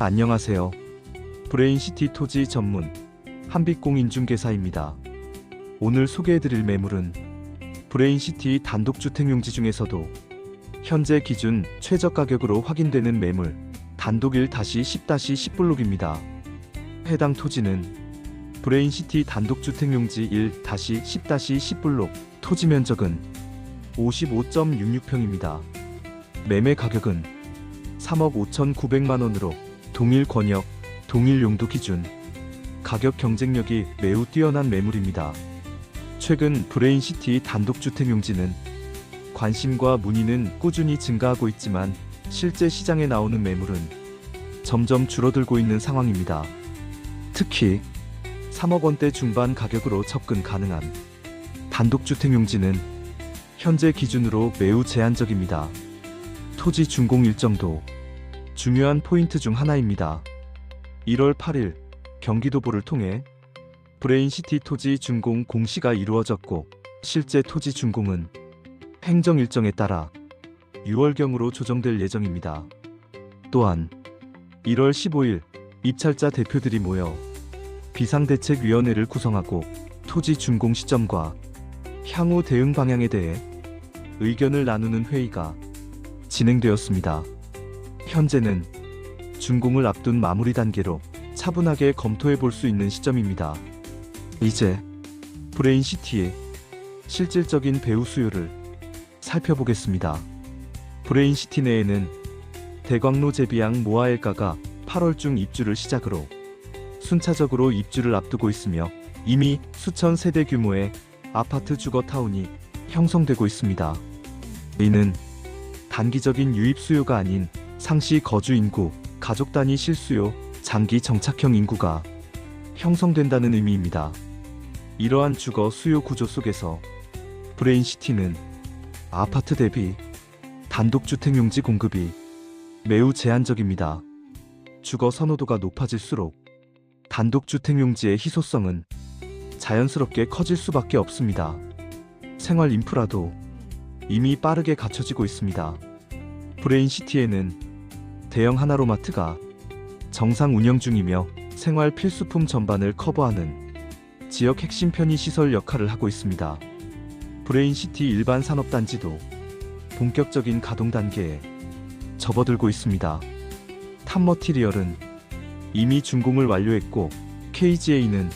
안녕하세요. 브레인시티 토지 전문 한빛공인중개사입니다. 오늘 소개해드릴 매물은 브레인시티 단독주택용지 중에서도 현재 기준 최저 가격으로 확인되는 매물 단독 1-10-10블록입니다. 해당 토지는 브레인시티 단독주택용지 1-10-10블록 토지 면적은 55.66평입니다. 매매 가격은 3억 5,900만 원으로 동일 권역, 동일 용도 기준 가격 경쟁력이 매우 뛰어난 매물입니다. 최근 브레인시티 단독주택 용지는 관심과 문의는 꾸준히 증가하고 있지만 실제 시장에 나오는 매물은 점점 줄어들고 있는 상황입니다. 특히 3억 원대 중반 가격으로 접근 가능한 단독주택 용지는 현재 기준으로 매우 제한적입니다. 토지 준공 일정도 중요한 포인트 중 하나입니다. 1월 8일 경기도보를 통해 브레인시티 토지 준공 공시가 이루어졌고 실제 토지 준공은 행정 일정에 따라 6월경으로 조정될 예정입니다. 또한 1월 15일 입찰자 대표들이 모여 비상대책위원회를 구성하고 토지 준공 시점과 향후 대응 방향에 대해 의견을 나누는 회의가 진행되었습니다. 현재는 준공을 앞둔 마무리 단계로 차분하게 검토해 볼 수 있는 시점입니다. 이제 브레인시티의 실질적인 배후 수요를 살펴보겠습니다. 브레인시티 내에는 대광로 제비양 모아엘가가 8월 중 입주를 시작으로 순차적으로 입주를 앞두고 있으며 이미 수천 세대 규모의 아파트 주거 타운이 형성되고 있습니다. 이는 단기적인 유입 수요가 아닌 상시 거주 인구, 가족 단위 실수요, 장기 정착형 인구가 형성된다는 의미입니다. 이러한 주거 수요 구조 속에서 브레인시티는 아파트 대비 단독주택 용지 공급이 매우 제한적입니다. 주거 선호도가 높아질수록 단독주택 용지의 희소성은 자연스럽게 커질 수밖에 없습니다. 생활 인프라도 이미 빠르게 갖춰지고 있습니다. 브레인시티에는 대형 하나로마트가 정상 운영 중이며 생활 필수품 전반을 커버하는 지역 핵심 편의 시설 역할을 하고 있습니다. 브레인시티 일반 산업단지도 본격적인 가동 단계에 접어들고 있습니다. 탑머티리얼은 이미 준공을 완료했고 KGA는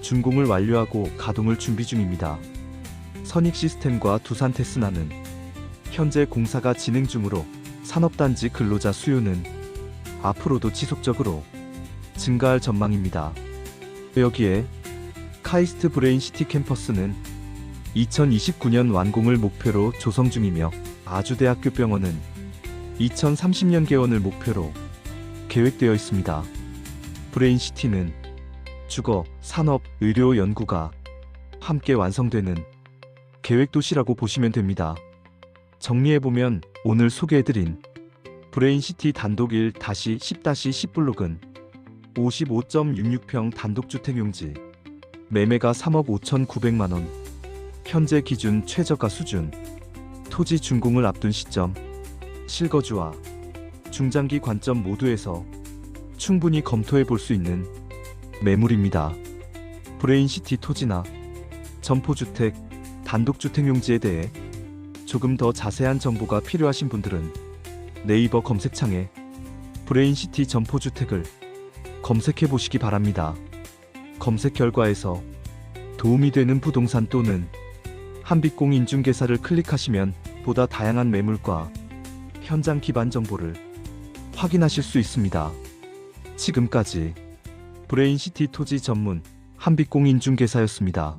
준공을 완료하고 가동을 준비 중입니다. 선익 시스템과 두산 테스나는 현재 공사가 진행 중으로 산업단지 근로자 수요는 앞으로도 지속적으로 증가할 전망입니다. 여기에 카이스트 브레인 시티 캠퍼스는 2029년 완공을 목표로 조성 중이며 아주대학교 병원은 2030년 개원을 목표로 계획되어 있습니다. 브레인 시티는 주거, 산업, 의료 연구가 함께 완성되는 계획 도시라고 보시면 됩니다. 정리해보면 오늘 소개해드린 브레인시티 단독 1-10-10 블록은 55.66평 단독주택용지 매매가 3억 5,900만원 현재 기준 최저가 수준 토지 준공을 앞둔 시점 실거주와 중장기 관점 모두에서 충분히 검토해 볼 수 있는 매물입니다. 브레인시티 토지나 점포주택, 단독주택용지에 대해 조금 더 자세한 정보가 필요하신 분들은 네이버 검색창에 브레인시티 점포주택을 검색해 보시기 바랍니다. 검색 결과에서 도움이 되는 부동산 또는 한빛공 인중개사를 클릭하시면 보다 다양한 매물과 현장 기반 정보를 확인하실 수 있습니다. 지금까지 브레인시티 토지 전문 한빛공 인중개사였습니다.